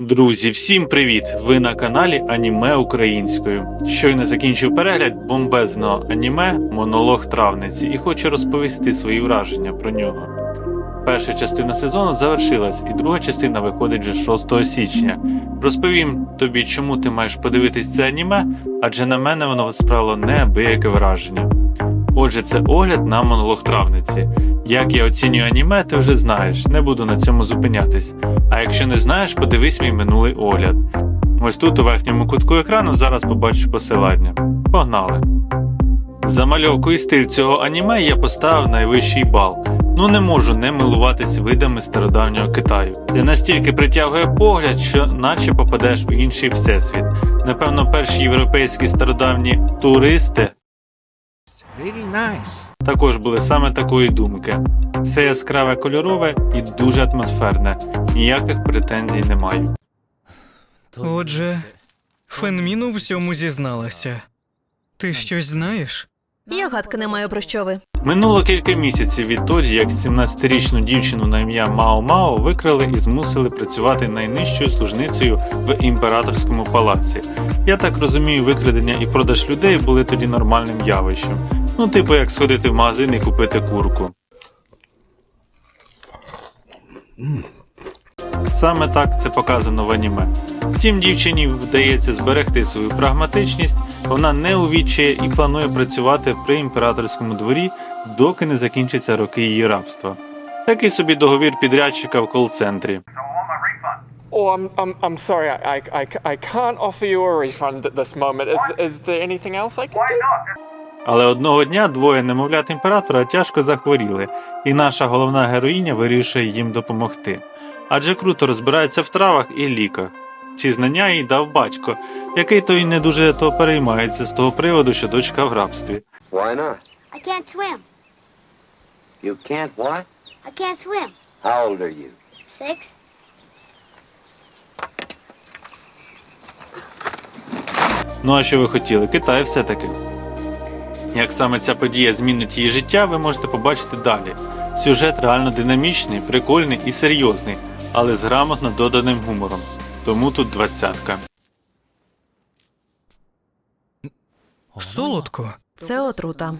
Друзі, всім привіт! Ви на каналі Аніме Українською. Щойно закінчив перегляд бомбезного аніме Монолог травниці і хочу розповісти свої враження про нього. Перша частина сезону завершилась, і друга частина виходить вже 6 січня. Розповім тобі, чому ти маєш подивитись це аніме, адже на мене воно справило неабияке враження. Отже, це огляд на монолог травниці. Як я оцінюю аніме, ти вже знаєш, не буду на цьому зупинятись. А якщо не знаєш, подивись мій минулий огляд. Ось тут у верхньому кутку екрану зараз побачиш посилання. Погнали! За мальовку і стиль цього аніме я поставив найвищий бал. Ну не можу не милуватись видами стародавнього Китаю. Це настільки притягує погляд, що наче попадеш у інший всесвіт. Напевно, перші європейські стародавні туристи Really nice. Також були саме такої думки. Все яскраве кольорове і дуже атмосферне. Ніяких претензій не маю. Отже, Фенмін у всьому зізналася. Ти щось знаєш? Я гадки не маю про що ви. Минуло кілька місяців відтоді, як 17-річну дівчину на ім'я Мао Мао викрали і змусили працювати найнижчою служницею в імператорському палаці. Я так розумію, викрадення і продаж людей були тоді нормальним явищем. Ну, типу, як сходити в магазин і купити курку. Саме так це показано в аніме. Втім, дівчині вдається зберегти свою прагматичність, вона не увічує і планує працювати при імператорському дворі, доки не закінчаться роки її рабства. Такий собі договір підрядчика в кол-центрі. Oh, I'm, I'm, I'm sorry. I, I, I, can't offer you a refund at this moment. Is, is there anything else I can do? Але одного дня двоє немовлят імператора тяжко захворіли, і наша головна героїня вирішує їм допомогти. Адже круто розбирається в травах і ліках. Ці знання їй дав батько, який то й не дуже то переймається з того приводу, що дочка в рабстві. Why not? I can't swim. You can't what? I can't swim. How old are you? Six. Ну а що ви хотіли? Китай все-таки. Як саме ця подія змінить її життя, ви можете побачити далі. Сюжет реально динамічний, прикольний і серйозний, але з грамотно доданим гумором. Тому тут двадцятка. Солодко. Це отрута.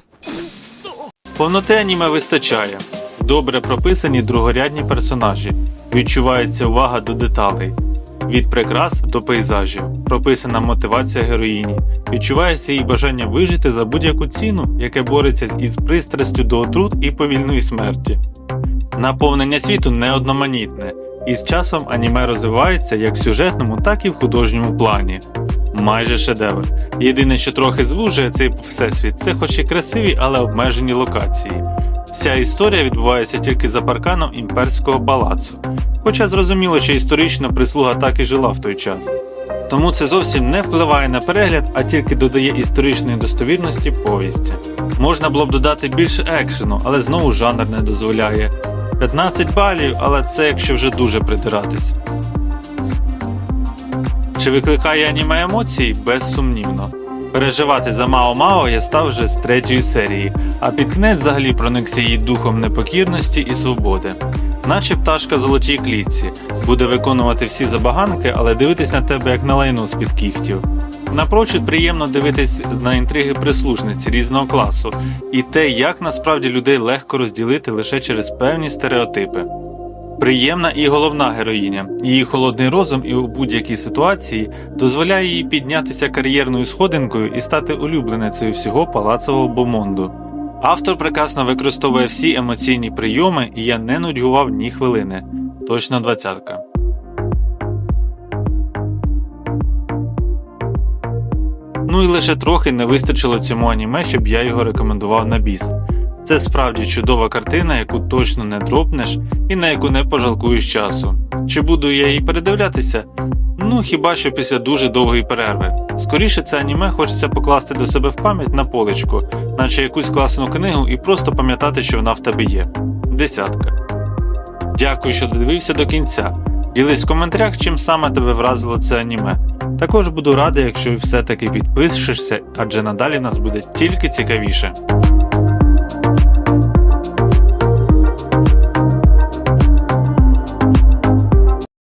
Повноти аніме вистачає. Добре прописані другорядні персонажі. Відчувається увага до деталей. Від прикрас до пейзажів. Прописана мотивація героїні. Відчувається її бажання вижити за будь-яку ціну, яке бореться із пристрастю до отрут і повільної смерті. Наповнення світу неодноманітне, і з часом аніме розвивається як в сюжетному, так і в художньому плані. Майже шедевр. Єдине, що трохи звужує цей всесвіт, це хоч і красиві, але обмежені локації. Вся історія відбувається тільки за парканом імперського палацу. Хоча зрозуміло, що історично прислуга так і жила в той час. Тому це зовсім не впливає на перегляд, а тільки додає історичної достовірності повісті. Можна було б додати більше екшену, але знову жанр не дозволяє. 15 балів, але це якщо вже дуже придиратись. Чи викликає аніме емоції? Безсумнівно. Переживати за Мао Мао я став вже з третьої серії, а під кінець взагалі проникся її духом непокірності і свободи. Наче пташка в золотій клітці, буде виконувати всі забаганки, але дивитись на тебе як на лайно з-під кігтів. Напрочуд приємно дивитись на інтриги прислужниці різного класу і те, як насправді людей легко розділити лише через певні стереотипи. Приємна і головна героїня. Її холодний розум і у будь-якій ситуації дозволяє їй піднятися кар'єрною сходинкою і стати улюбленицею всього палацового бомонду. Автор прекрасно використовує всі емоційні прийоми, і я не нудьгував ні хвилини. Точно двадцятка. Ну і лише трохи не вистачило цьому аніме, щоб я його рекомендував на біс. Це справді чудова картина, яку точно не дропнеш і на яку не пожалкуєш часу. Чи буду я її передивлятися? Ну хіба що після дуже довгої перерви. Скоріше це аніме хочеться покласти до себе в пам'ять на поличку, наче якусь класну книгу і просто пам'ятати, що вона в тебе є. Десятка. Дякую, що додивився до кінця. Ділись в коментарях, чим саме тебе вразило це аніме. Також буду радий, якщо все-таки підпишешся, адже надалі нас буде тільки цікавіше.